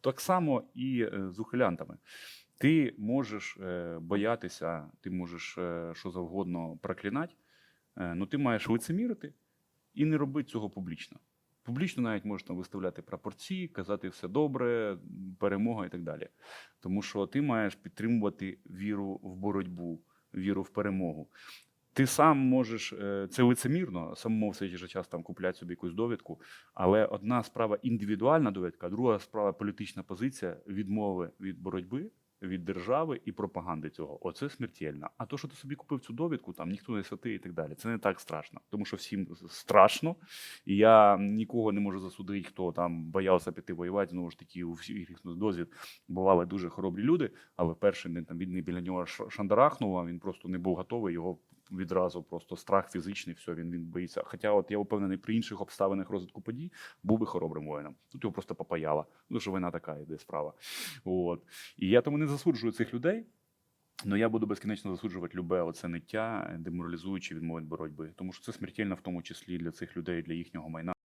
Так само і е, з ухилянтами. Ти можеш е, боятися, ти можеш е, що завгодно проклинати, е, ну ти маєш лицемірити і не робити цього публічно. Публічно навіть можеш там виставляти прапорці, казати все добре, перемога і так далі. Тому що ти маєш підтримувати віру в боротьбу, віру в перемогу. Ти сам можеш, е, це лицемірно, самому в свій же час там купляти собі якусь довідку, але одна справа індивідуальна довідка, друга справа політична позиція відмови від боротьби, від держави і пропаганди цього. Оце смертельно. А то, що ти собі купив цю довідку, там ніхто не святий і так далі. Це не так страшно, тому що всім страшно. І я нікого не можу засудити, хто там боявся піти воювати. Знову ж таки, у всіх їх досвід бували дуже хоробрі люди, але перший день там він біля нього шандарахнув, а він просто не був готовий. Його відразу просто страх фізичний, все, він, він боїться. Хоча, от я впевнений, при інших обставинах розвитку подій був би хоробрим воїном. Тут його просто попаяло. Ну, що вина така йде справа. От. І я тому не засуджую цих людей. але я буду безкінечно засуджувати любе оце ниття, деморалізуючи відмови боротьби, тому що це смертельно в тому числі для цих людей, для їхнього майна.